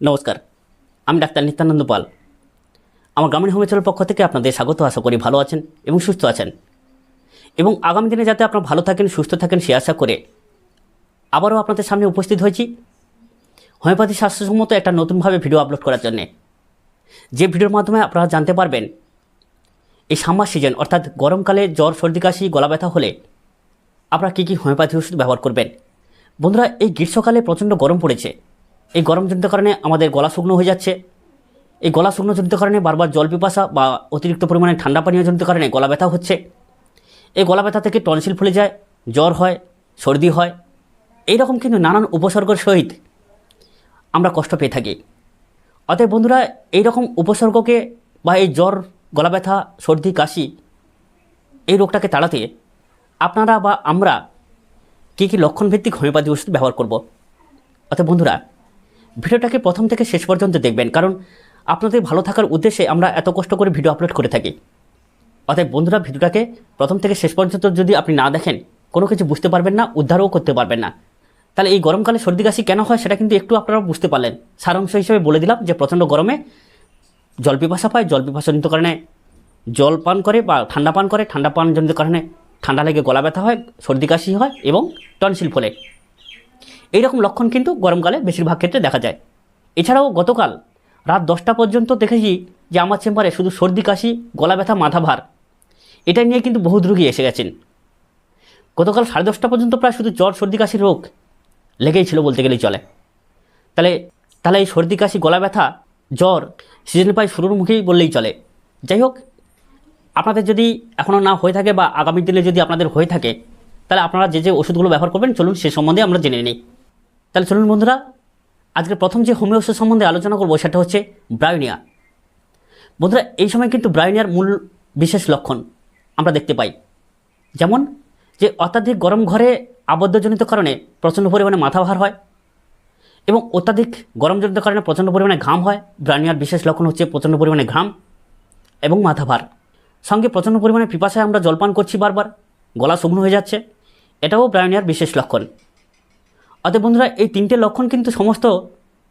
নমস্কার, আমি ডাক্তার নিত্যানন্দ পাল। আমার গ্রামীণ হোমিওপ্যাথির পক্ষ থেকে আপনাদের স্বাগত, আশা করি ভালো আছেন এবং সুস্থ আছেন। এবং আগামী দিনে যাতে আপনারা ভালো থাকেন, সুস্থ থাকেন, সে আশা করে আবারও আপনাদের সামনে উপস্থিত হয়েছি। হোমিওপ্যাথি স্বাস্থ্যসম্মত একটা নতুনভাবে ভিডিও আপলোড করার জন্যে। যে ভিডিওর মাধ্যমে আপনারা জানতে পারবেন, এই সাম্মার সিজন, অর্থাৎ গরমকালে জ্বর, সর্দি, কাশি, গলা ব্যথা হলে আপনারা কী কী হোমিওপ্যাথি ওষুধ ব্যবহার করবেন? বন্ধুরা, এই গ্রীষ্মকালে প্রচণ্ড গরম পড়েছে। এই গরম গরমজনিত কারণে আমাদের গলা শুকনো হয়ে যাচ্ছে। এই গলা শুকনো শুকনোজনিত কারণে বারবার জল পিপাসা বা অতিরিক্ত পরিমাণে ঠান্ডা পানীয় পানীয়জনিত কারণে গলা ব্যথা হচ্ছে। এই গলা ব্যথা থেকে টনসিল ফুলে যায়, জ্বর হয়, সর্দি হয়। এই রকম কিন্তু নানান উপসর্গের সহিত আমরা কষ্ট পেয়ে থাকি। অতএব বন্ধুরা এই রকম উপসর্গকে বা এই জ্বর, গলা ব্যথা, সর্দি, কাশি এই রোগটাকে তাড়াতে আপনারা বা আমরা কী কী লক্ষণভিত্তিক হোমিওপ্যাথি ওষুধ ব্যবহার করব? অতএব বন্ধুরা ভিডিওটাকে প্রথম থেকে শেষ পর্যন্ত দেখবেন, কারণ আপনাদের ভালো থাকার উদ্দেশ্যে আমরা এত কষ্ট করে ভিডিও আপলোড করে থাকি। অতএব বন্ধুরা, ভিডিওটাকে প্রথম থেকে শেষ পর্যন্ত যদি আপনি না দেখেন, কোনো কিছু বুঝতে পারবেন না, উদ্ধারও করতে পারবেন না। তাহলে এই গরমকালে সর্দি কাশি কেন হয় সেটা কিন্তু একটু আপনারা বুঝতে পারলেন। সারাংশ হিসেবে বলে দিলাম যে প্রচণ্ড গরমে জল পিপাসা পায়, জল পিপাসাজনিত কারণে জল পান করে বা ঠান্ডা পান করে, ঠান্ডা পান পানজনিত কারণে ঠান্ডা লেগে গলা ব্যথা হয়, সর্দি কাশি হয় এবং টনসিল ফোলে। এইরকম লক্ষণ কিন্তু গরমকালে বেশিরভাগ ক্ষেত্রে দেখা যায়। এছাড়াও গতকাল রাত দশটা পর্যন্ত দেখেছি যে আমার চেম্বারে শুধু সর্দি, কাশি, গলা ব্যথা, মাথা ভার। এটা নিয়ে কিন্তু বহু রোগী এসে গেছেন। গতকাল সাড়ে দশটা পর্যন্ত প্রায় শুধু জ্বর, সর্দি কাশির রোগ লেগেই ছিল বলতে গেলেই চলে। তাহলে তাহলে এই সর্দি, কাশি, গলা ব্যথা, জ্বর সিজন পাই শুরুর মুখেই বললেই চলে। যাই হোক, আপনাদের যদি এখনও না হয়ে থাকে বা আগামী দিনে যদি আপনাদের হয়ে থাকে, তাহলে আপনারা যে যে ওষুধগুলো ব্যবহার করবেন, চলুন সে সম্বন্ধে আমরা জেনে নিই। তাহলে চলুন বন্ধুরা, আজকে প্রথম যে হোমিও সম্বন্ধে আলোচনা করব সেটা হচ্ছে ব্রায়োনিয়া। বন্ধুরা, এই সময় কিন্তু ব্রায়োনিয়ার মূল বিশেষ লক্ষণ আমরা দেখতে পাই। যেমন যে অত্যাধিক গরম ঘরে আবদ্ধজনিত কারণে প্রচণ্ড পরিমাণে মাথা ভার হয় এবং অত্যাধিক গরমজনিত কারণে প্রচণ্ড পরিমাণে ঘাম হয়। ব্রায়োনিয়ার বিশেষ লক্ষণ হচ্ছে প্রচণ্ড পরিমাণে ঘাম এবং মাথা ভার। সঙ্গে প্রচণ্ড পরিমাণে পিপাসায় আমরা জলপান করছি বারবার, গলা শুকনো হয়ে যাচ্ছে। এটাও ব্রায়োনিয়ার বিশেষ লক্ষণ। অতএব বন্ধুরা, এই তিনটে লক্ষণ কিন্তু সমস্ত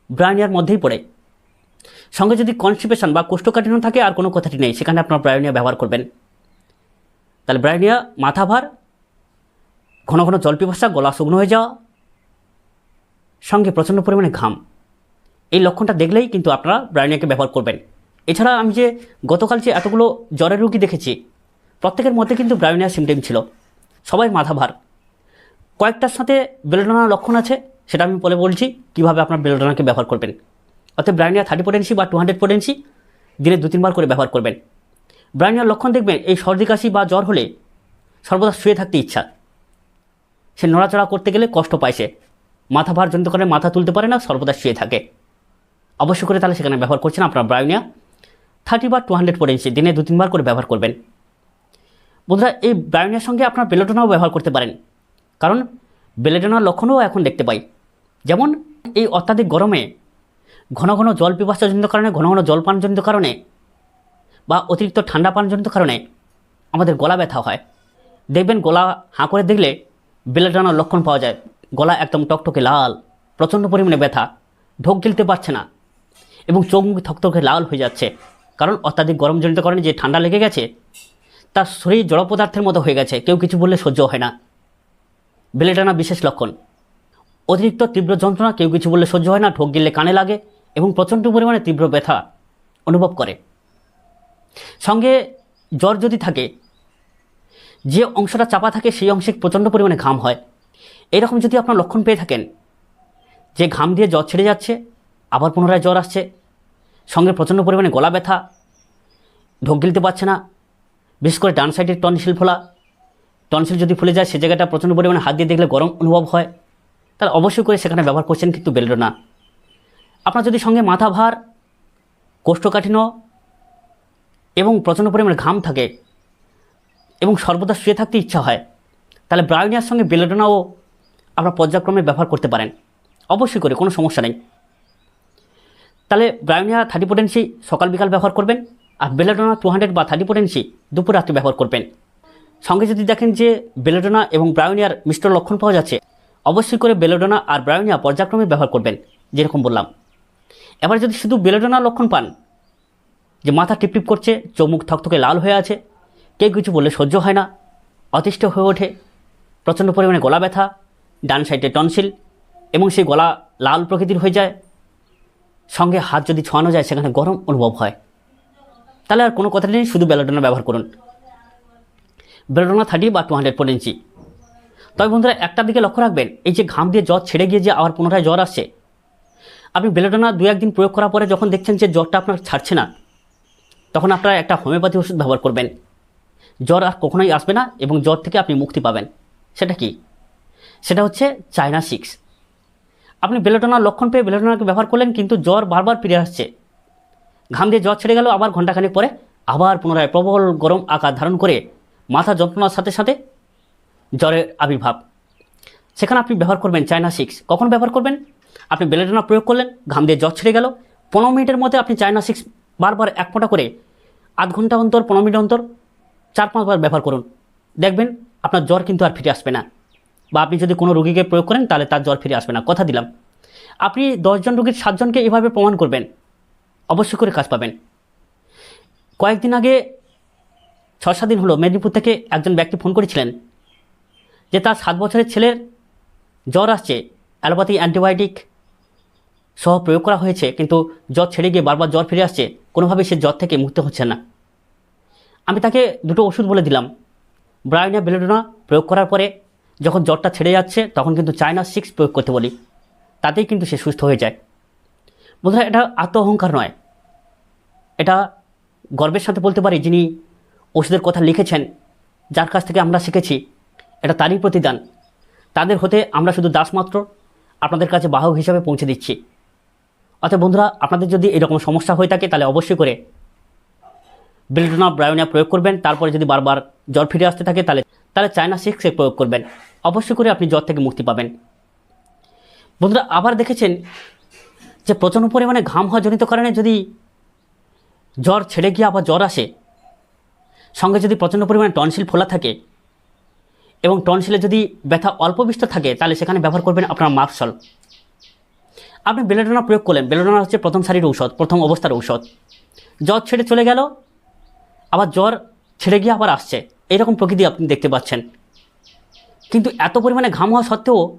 ব্রায়োনিয়ার মধ্যেই পড়ে। সঙ্গে যদি কনস্টিপেশন বা কোষ্ঠকাঠিন্য থাকে, আর কোনো কথাটি নেই, সেখানে আপনার ব্রায়োনিয়া ব্যবহার করবেন। তাহলে ব্রায়োনিয়া মাথা ভার ঘন ঘন জল পিপাসা গলা শুকনো হয়ে যাওয়া, সঙ্গে প্রচণ্ড পরিমাণে ঘাম। এই লক্ষণটা দেখলেই কিন্তু আপনারা ব্রায়োনিয়াকে ব্যবহার করবেন। এছাড়া আমি যে গতকাল যে এতগুলো জ্বরের রোগী দেখেছি, প্রত্যেকের মধ্যে কিন্তু ব্রায়োনিয়া সিমটেম ছিল। সবাই মাথা ভার কয়েকটার সাথে বেলোডোনার লক্ষণ আছে, সেটা আমি বলে বলছি, কীভাবে আপনার বেলোডোনাকে ব্যবহার করবেন। অর্থাৎ ব্রায়োনিয়া থার্টি পোটেন্সি বা টু হান্ড্রেড পোটেন্সি দিনে দু তিনবার করে ব্যবহার করবেন। ব্রাইনিয়ার লক্ষণ দেখবেন, এই সর্দি কাশি বা জ্বর হলে সর্বদা শুয়ে থাকতে ইচ্ছা। সে নড়াচড়া করতে গেলে কষ্ট পায় সে। মাথা ভার জনিত কারণে মাথা তুলতে পারে না, সর্বদা শুয়ে থাকে। অবশ্য করে তাহলে সেখানে ব্যবহার করছেন আপনার ব্রায়োনিয়া থার্টি বা টু হান্ড্রেড পোটেন্সি দিনে দু তিনবার করে ব্যবহার করবেন। বন্ধুরা, এই ব্রায়োনিয়ার সঙ্গে আপনার বেলোডোনাও ব্যবহার করতে পারেন। কারণ বেলেডোনার লক্ষণও এখন দেখতে পাই। যেমন এই অত্যাধিক গরমে ঘন ঘন জল পিপাসাজনিত কারণে, ঘন ঘন জল পানজনিত কারণে বা অতিরিক্ত ঠান্ডা পানজনিত কারণে আমাদের গলা ব্যথা হয়। দেখবেন গলা হাঁ করে দেখলে বেলেডোনার লক্ষণ পাওয়া যায়। গলা একদম টকটকে লাল, প্রচণ্ড পরিমাণে ব্যথা, ঢোক গিলতে পারছে না এবং চোখ মুখ থকথকে লাল হয়ে যাচ্ছে। কারণ অত্যাধিক গরমজনিত কারণে যে ঠান্ডা লেগে গেছে, তার শরীর জড় পদার্থের মতো হয়ে গেছে। কেউ কিছু বললে সহ্য হয় না। বেলেটানা বিশেষ লক্ষণ। অতিরিক্ত তীব্র যন্ত্রণা কেউ কিছু বললে সহ্য হয় না, ঢোক গিললে কানে লাগে এবং প্রচণ্ড পরিমাণে তীব্র ব্যথা অনুভব করে। সঙ্গে জ্বর যদি থাকে, যে অংশটা চাপা থাকে সেই অংশে প্রচণ্ড পরিমাণে ঘাম হয়। এরকম যদি আপনার লক্ষণ পেয়ে থাকেন, যে ঘাম দিয়ে জ্বর ছেড়ে যাচ্ছে, আবার পুনরায় জ্বর আসছে, সঙ্গে প্রচণ্ড পরিমাণে গলা ব্যথা, ঢোক গিলতে পারছে না, বিশেষ করে ডান সাইডের টনসিল ফোলা টনসিল যদি ফুলে যায়, সে জায়গাটা প্রচণ্ড পরিমাণে হাত দিয়ে দেখলে গরম অনুভব হয়। তাহলে অবশ্যই করে সেখানে ব্যবহার করছেন কিন্তু বেলডোনা। আপনার যদি সঙ্গে মাথা ভার, কোষ্ঠকাঠিন্য এবং প্রচণ্ড পরিমাণে ঘাম থাকে এবং সর্বদা শুয়ে থাকতে ইচ্ছা হয়, তাহলে ব্রায়োনিয়ার সঙ্গে বেলেডোনাও আপনার পর্যায়ক্রমে ব্যবহার করতে পারেন। অবশ্যই করে, কোনো সমস্যা নেই। তাহলে ব্রায়োনিয়া থার্টি পোটেন্সি সকাল বিকাল ব্যবহার করবেন আর বেলেডোনা টু হান্ড্রেড বা থার্টি পোটেন্সি দুপুর রাত্রে ব্যবহার করবেন। সঙ্গে যদি দেখেন যে বেলেডোনা এবং ব্রায়োনিয়ার মিশ্র লক্ষণ পাওয়া যাচ্ছে, অবশ্যই করে বেলেডোনা আর ব্রায়োনিয়া পর্যায়ক্রমে ব্যবহার করবেন, যেরকম বললাম। এবার যদি শুধু বেলোডোনার লক্ষণ পান, যে মাথা টিপটিপ করছে, চোখ মুখ থকথকে লাল হয়ে আছে, কেউ কিছু বললে সহ্য হয় না, অতিষ্ঠ হয়ে ওঠে, প্রচণ্ড পরিমাণে গলা ব্যথা, ডান সাইডে টনসিল এবং সেই গলা লাল প্রকৃতির হয়ে যায়, সঙ্গে হাত যদি ছোঁয়ানো যায়, সেখানে গরম অনুভব হয়। তাহলে আর কোনো কথা নেই, শুধু বেলোডোনা ব্যবহার করুন। বেলোডোনা থার্টি বা টু হান্ড্রেড পয়েন্ট ইঞ্চি। তবে বন্ধুরা, একটা দিকে লক্ষ্য রাখবেন, এই যে ঘাম দিয়ে জ্বর ছেড়ে গিয়ে যে আবার পুনরায় জ্বর আসছে, আপনি বেলোডোনা দু একদিন প্রয়োগ করার পরে যখন দেখছেন যে জ্বরটা আপনার ছাড়ছে না, তখন আপনারা একটা হোমিওপ্যাথি ওষুধ ব্যবহার করবেন। জ্বর আর কখনোই আসবে না এবং জ্বর থেকে আপনি মুক্তি পাবেন। সেটা কি? সেটা হচ্ছে চায়না সিক্স। আপনি বেলোডোনার লক্ষণ পেয়ে বেলোডোনাকে ব্যবহার করলেন, কিন্তু জ্বর বারবার ফিরে আসছে। ঘাম দিয়ে জ্বর ছেড়ে গেল, আবার ঘন্টাখানেক পরে আবার পুনরায় প্রবল গরম আকার ধারণ করে মাথা যন্ত্রণার সাথে সাথে জ্বরের আবির্ভাব। সেখানে আপনি ব্যবহার করবেন চায়না সিক্স কখন ব্যবহার করবেন? আপনি বেলেডোনা প্রয়োগ করলেন, ঘাম দিয়ে জ্বর ছেড়ে গেল। পনেরো মিনিটের মধ্যে আপনি চায়না সিক্স বারবার এক ফোঁটা করে আধ ঘণ্টা অন্তর, পনেরো মিনিট অন্তর, চার পাঁচবার ব্যবহার করুন। দেখবেন আপনার জ্বর কিন্তু আর ফিরে আসবে না। বা আপনি যদি কোনো রোগীকে প্রয়োগ করেন, তাহলে তার জ্বর ফিরে আসবে না। কথা দিলাম। আপনি দশজন রোগীর সাতজনকে এভাবে প্রমাণ করবেন। অবশ্যই করে কাজ পাবেন। কয়েকদিন আগে ছ সাত দিন হলো মেদিনীপুর থেকে একজন ব্যক্তি ফোন করেছিলেন যে তার সাত বছরের ছেলের জ্বর আসছে, অ্যালোপ্যাথি অ্যান্টিবায়োটিক সহ প্রয়োগ করা হয়েছে, কিন্তু জ্বর ছেড়ে গিয়ে বারবার জ্বর ফিরে আসছে, কোনোভাবেই সে জ্বর থেকে মুক্ত হচ্ছে না। আমি তাকে দুটো ওষুধ বলে দিলাম। ব্রাইনা বেলোডোনা প্রয়োগ করার পরে যখন জ্বরটা ছেড়ে যাচ্ছে, তখন কিন্তু চায়না সিক্স প্রয়োগ করতে বলি। তাতেই কিন্তু সে সুস্থ হয়ে যায়। বন্ধুরা, এটা আত্ম অহংকার নয়। এটা গর্বের সাথে বলতে পারি যিনি ওষুধের কথা লিখেছেন, যার কাছ থেকে আমরা শিখেছি, এটা তারই প্রতিদান। তাদের হতে আমরা শুধু দাসমাত্র আপনাদের কাছে বাহক হিসাবে পৌঁছে দিচ্ছি। অর্থাৎ বন্ধুরা, আপনাদের যদি এরকম সমস্যা হয়ে থাকে, তাহলে অবশ্যই করে বেলডোনা ব্রায়োনিয়া প্রয়োগ করবেন। তারপরে যদি বারবার জ্বর ফিরে আসতে থাকে, তাহলে তাহলে চায়না সিক্সে প্রয়োগ করবেন। অবশ্যই করে আপনি জ্বর থেকে মুক্তি পাবেন। বন্ধুরা, আবার দেখেছেন যে প্রচণ্ড পরিমাণে ঘাম হওয়া জনিত কারণে যদি জ্বর ছেড়ে গিয়ে আবার জ্বর আসে সঙ্গে যদি প্রচণ্ড পরিমাণে টনসিল ফোলা থাকে এবং টনসিলে যদি ব্যথা অল্প বিস্তর থাকে, তাহলে সেখানে ব্যবহার করবেন আপনার মার্কসল আপনি বেলোডোনা প্রয়োগ করলেন। বেলোডোনা হচ্ছে প্রথম সারির ঔষধ, প্রথম অবস্থার ঔষধ। জ্বর ছেড়ে চলে গেল, আবার জ্বর ছেড়ে গিয়ে আবার আসছে। এইরকম প্রকৃতি আপনি দেখতে পাচ্ছেন। কিন্তু এত পরিমাণে ঘাম হওয়া সত্ত্বেও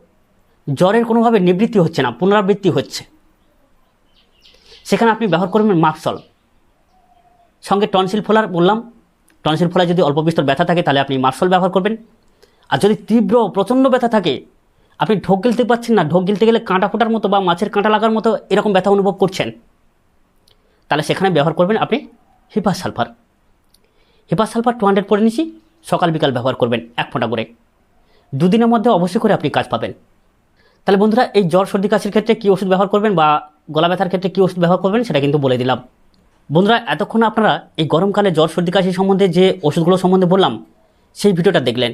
জ্বরের কোনোভাবে নিবৃত্তি হচ্ছে না, পুনরাবৃত্তি হচ্ছে। সেখানে আপনি ব্যবহার করবেন মার্কসল সঙ্গে টনসিল ফোলার বললাম টনসিল ফোলায় যদি অল্প বিস্তর ব্যথা থাকে, তাহলে আপনি মার্সল ব্যবহার করবেন। আর যদি তীব্র প্রচণ্ড ব্যথা থাকে, আপনি ঢোক গিলতে পারছেন না, ঢোক গিলতে গেলে কাঁটা ফোটার মতো বা মাছের কাঁটা লাগার মতো এরকম ব্যথা অনুভব করছেন, তাহলে সেখানে ব্যবহার করবেন আপনি hepar sulphur. Hepar sulphur two hundred পরে নিছি সকাল বিকাল ব্যবহার করবেন এক ফোঁটা করে। দুদিনের মধ্যে অবশ্যই করে আপনি কাজ পাবেন। তাহলে বন্ধুরা, এই জ্বর সর্দি কাশির ক্ষেত্রে কী ওষুধ ব্যবহার করবেন বা গলা ব্যথার ক্ষেত্রে কী ওষুধ ব্যবহার করবেন, সেটা কিন্তু বলে দিলাম। বন্ধুরা, এতক্ষণ আপনারা এই গরমকালে জ্বর, সর্দি, কাশি সম্বন্ধে যে ওষুধগুলো সম্বন্ধে বললাম, সেই ভিডিওটা দেখলেন।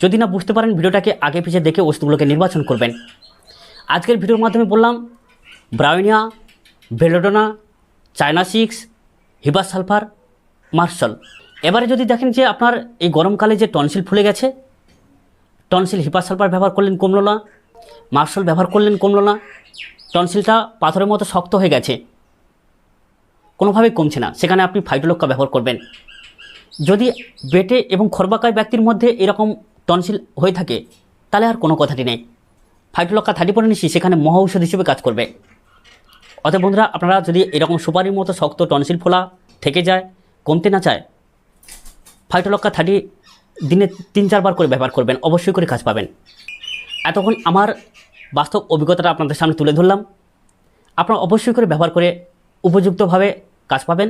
যদি না বুঝতে পারেন, ভিডিওটাকে আগে পিছিয়ে দেখে ওষুধগুলোকে নির্বাচন করবেন। আজকের ভিডিওর মাধ্যমে বললাম bryonia belladonna, China six, hepar sulphur martial এবারে যদি দেখেন যে আপনার এই গরমকালে যে টনসিল ফুলে গেছে, টনসিল হিপাস সালফার ব্যবহার করলেন কমলো না মার্শাল ব্যবহার করলেন কমলো না, টনসিলটা পাথরের মতো শক্ত হয়ে গেছে। কোনোভাবেই কমছে না। সেখানে আপনি ফাইটোলক্কা ব্যবহার করবেন। যদি বেটে এবং খরবাকায় ব্যক্তির মধ্যে এরকম টনসিল হয়ে থাকে, তাহলে আর কোনো কথাটি নেই। ফাইটোলক্কা থার্টি পরে নিচ্ছি সেখানে মহা ঔষধ হিসেবে কাজ করবে। অতএব বন্ধুরা, আপনারা যদি এরকম সুপারির মতো শক্ত টনসিল ফোলা থেকে যায়, কমতে না চায়, ফাইটোলক্কা থার্টি দিনে তিন চারবার করে ব্যবহার করবেন, অবশ্যই করে কাজ পাবেন। এতক্ষণ আমার বাস্তব অভিজ্ঞতাটা আপনাদের সামনে তুলে ধরলাম। আপনারা অবশ্যই করে ব্যবহার করে উপযুক্তভাবে কাজ পাবেন।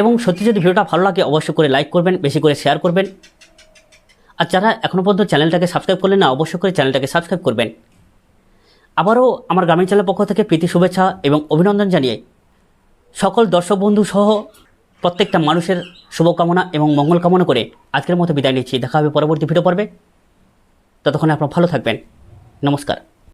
এবং সত্যি যদি ভিডিওটা ভালো লাগে, অবশ্যই করে লাইক করবেন, বেশি করে শেয়ার করবেন। আর যারা এখনও পর্যন্ত চ্যানেলটাকে সাবস্ক্রাইব করলেন না, অবশ্যই করে চ্যানেলটাকে সাবস্ক্রাইব করবেন। আবারও আমার গ্রামীণ চ্যানেল পক্ষ থেকে প্রীতি শুভেচ্ছা এবং অভিনন্দন জানিয়ে, সকল দর্শক বন্ধু সহ প্রত্যেকটা মানুষের শুভকামনা এবং মঙ্গল কামনা করে আজকের মতো বিদায় নিচ্ছি। দেখা হবে পরবর্তী ভিডিও পর্বে। ততক্ষণে আপনারা ভালো থাকবেন। নমস্কার।